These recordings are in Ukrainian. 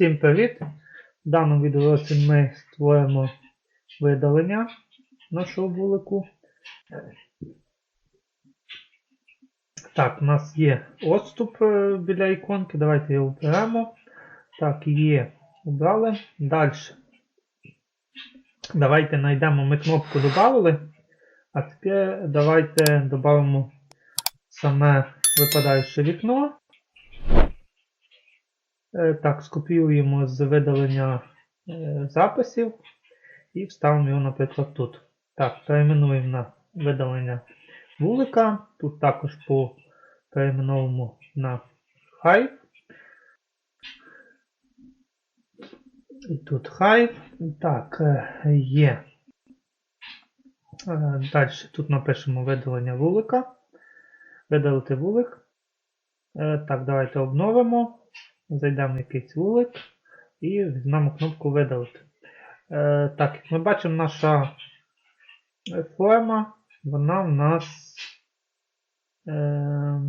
Всім привіт! В даному відеоці ми створимо видалення нашого вулику. Так, у нас є отступ е, біля іконки. Давайте його оберемо. Так, є. Убрали. Далі. Давайте знайдемо. Ми кнопку додали. А тепер давайте додамо саме випадаюче вікно. Е, Так, скопіюємо з видалення е, записів і вставимо його, наприклад, тут. Так, перейменуємо на видалення вулика. Тут також по перейменуємо на Hive. І тут Hive. Так, е, є. Далі тут напишемо видалення вулика. Видалити вулик. Так, давайте обновимо. Зайдемо в якийсь вулик і візьмемо кнопку видалити. Е, так, як ми бачимо, наша форма, вона в нас е,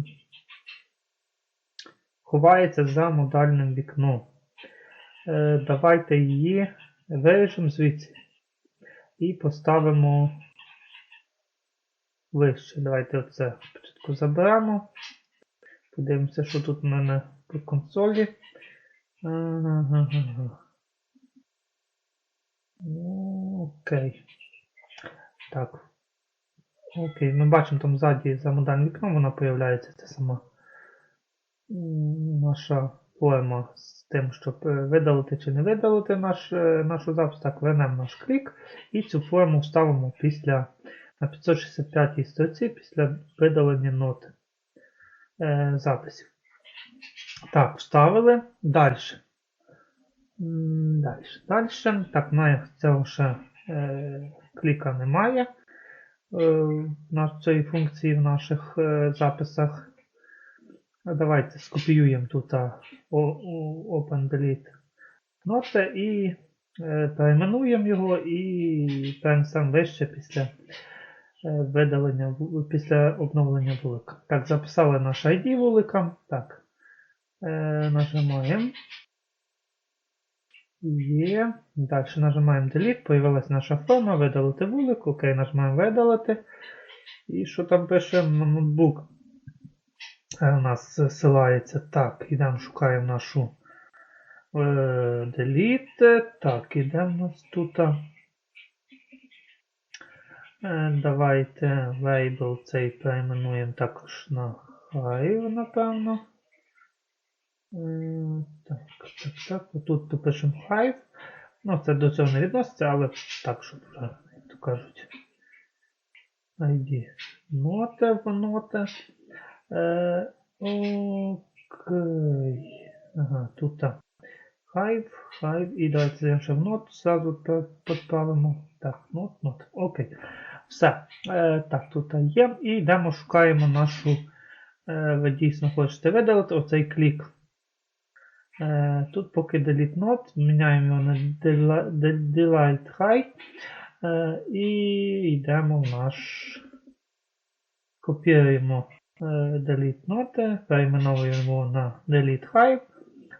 ховається за модальним вікном. Е, давайте її виріжемо звідси і поставимо вище. Давайте оце спочатку заберемо. Подивимося, що тут у мене по консолі. Окей. Так. Окей, ми бачимо там ззаді за модальним вікном вона появляється. Це сама наша форма з тим, щоб е, видалити чи не видалити наш, е, нашу запис. Так, вернемо наш клік і цю форму вставимо після на 565 й сторінці після видалення ноти е, записів. Так, вставили. Далі. Далі. Далі. Так, на цього ще е, кліка немає е, на цієї функції в наших е, записах. Давайте скопіюємо тут Open Delete ноти і е, перейменуємо його і перенесемо вище після е, видалення після обновлення вулика. Так, записали наш ID вулика. Так. Е, нажимаємо. Є. Далі нажимаємо Delete, появилась наша форма, видалити вулик. Окей, нажимаємо видалити. І що там пише ноутбук? Е, У нас зсилається. Так, ідемо, шукаємо нашу е, Delete. Так, ідемо у нас тут. Е, Давайте label цей перейменуємо також на Hive, напевно. Так, так, так. Отут допишемо Hive. Ну, це до цього не відноситься, але так, щоб як то кажуть. ID. Нота в нота. Е, окей. Ага, тут так. Hive, Hive. І давайте зайдемо ще в нот. Зразу підправимо. Так, нот, нот. Окей. Все. Е, так, тут є. І йдемо, шукаємо нашу. Е, ви дійсно хочете видалити оцей клік. Е, Тут поки delete not, міняємо його на deli- de- delete high е, і йдемо в наш. Копіюємо е, delete not, перейменовуємо на delete high,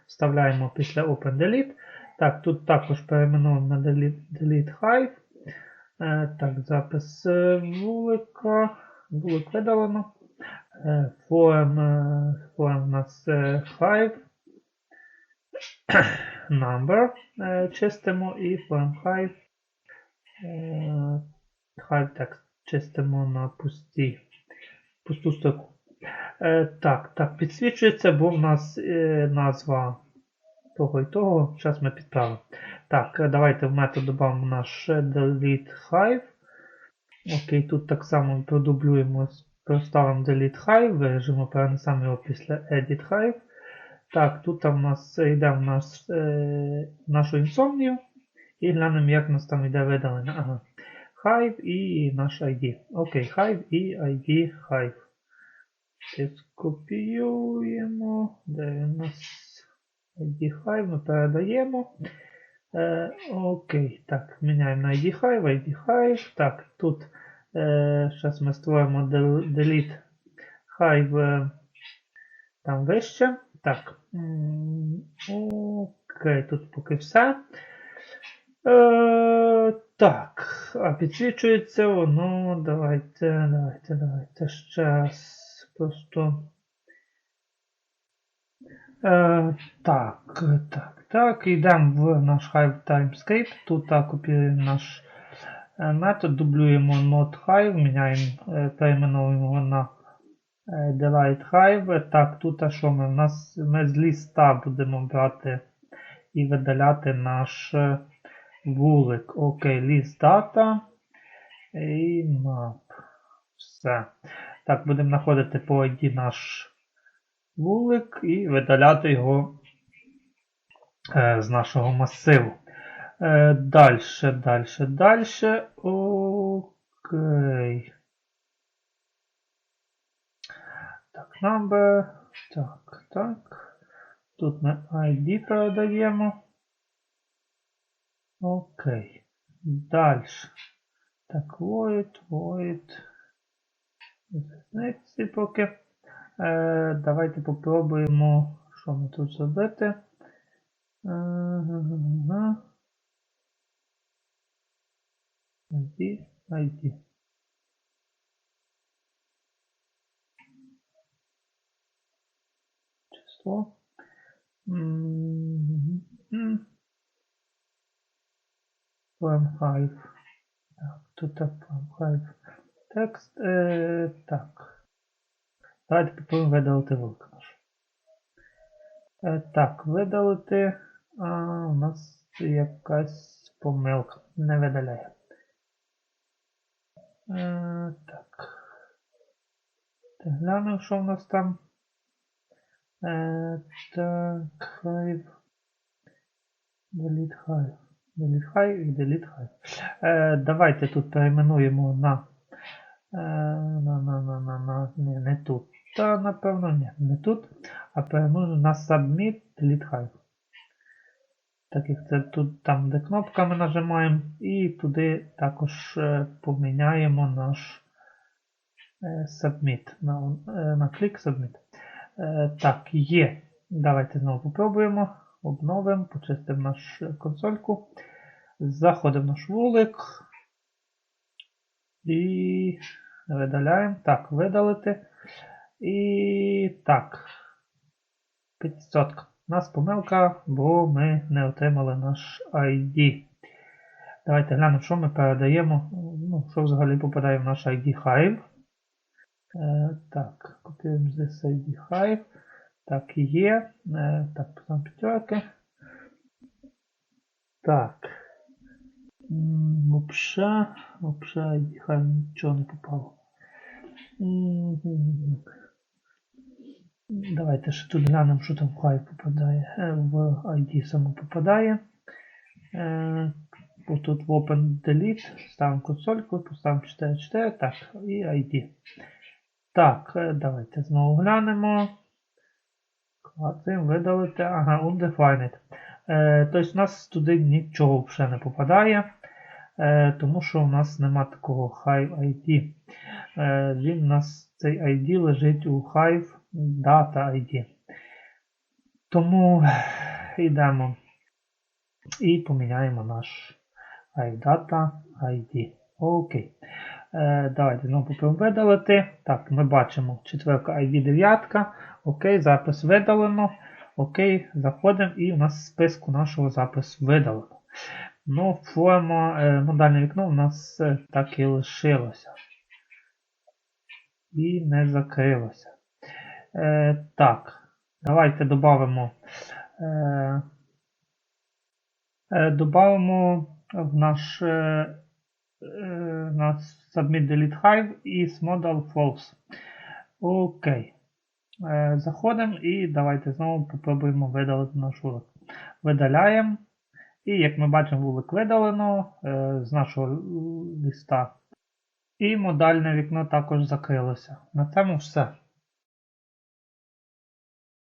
вставляємо після open delete. Так, тут також перейменовуємо на delete, delete. Е, Так, запис вулика. Вулик видалено. Form, у нас hive number е, чистимо і form hive hive text чистимо на пусті, пусту строку. Е, так, так, підсвічується, бо в нас е, назва того і того. Зараз ми підправимо. Так, давайте в метод додамо наш delete hive. Окей, тут так само продублюємо, проставимо delete hive, виріжемо, перенесемо його після edit hive. Так, тут у нас йде в нас е, нашу інсомнію. І глянемо, як у нас там йде видалення. Ага. Hive і наш ID. Окей, Hive і ID Hive. Скопіюємо. Де у нас ID Hive ми передаємо. Е, окей, так, міняємо на ID Hive, ID Hive. Так, тут е, зараз ми створимо del- delete Hive е, там вище. Так. Окей. Тут поки все. Е, так, а підсвічується воно. Давайте, давайте, давайте ще раз. Просто. Е, так, так, так. Йдемо в наш Hive Timescape. Тут копіюємо наш е, метод, дублюємо not Hive, міняємо, е, перейменовуємо на Delete Hive. Так, тут а що ми? У нас ми з ліста будемо брати і видаляти наш е, вулик. Окей, ліст дата і map. Все. Так, будемо знаходити по ID наш вулик і видаляти його е, з нашого масиву. Е, дальше, дальше, дальше. Окей. Так, number. Так, так. Тут ми ID передаємо. Окей. Дальше. Так, void, void. Різниці поки. Е, давайте попробуємо, що ми тут зробити. Е. ID, ID. Число. Prime Hive. Так, тут Prime Hive. Текст. Е, так. Давайте попробуємо видалити вулик наш. Е, так, видалити. А, у нас якась помилка. Не видаляє. Е, так. Глянемо, що в нас там. Так, Hive. Delete Hive. Delete Hive і Delete Hive. Е, давайте тут перейменуємо на Е, на, на, на, на, на, ні, не тут. Та, напевно, ні, не тут. А перейменуємо на Submit Delete Hive. Так як це тут, там, де кнопка ми нажимаємо, і туди також е, поміняємо наш Submit. На, на клік Submit. Е, так, є. Давайте знову попробуємо. Обновимо, почистимо нашу консольку. Заходимо в наш вулик. І видаляємо. Так, видалити. І так. 500. У нас помилка, бо ми не отримали наш ID. Давайте глянемо, що ми передаємо. Ну, що взагалі попадає в наш ID Hive. Е, так, копіюємо здесь ID Hive. Так, є. Е, так, поставимо п'ятерки. Так. Вообще, вообще ID Hive нічого не попало. Давайте ще тут глянемо, що там в Hive попадає. Е, В ID само попадає. Тут в Open Delete ставимо консольку, поставимо 4.4, так, і ID. Так, е, давайте знову глянемо. Клацаємо, видалити. Ага, undefined. Е, тобто у нас туди нічого вже не попадає, е, тому що у нас нема такого Hive ID. Е, він у нас цей ID лежить у Hive Data ID. Тому йдемо і поміняємо наш Hive Data ID. Окей. Е, давайте знову видалити. Так, ми бачимо четверка ID 9. Окей, запис видалено. Окей, заходимо і у нас в списку нашого запису видалено. Ну, форма, е, модальне вікно у нас е, так і лишилося. І не закрилося. Е, так, давайте додамо. Е, е, в наш, е, е, наш Submit Delete Hive із model false. Окей. Е, Заходимо і давайте знову попробуємо видалити наш вулик. Видаляємо. І як ми бачимо, вулик видалено е, з нашого ліста. І модальне вікно також закрилося. На цьому все.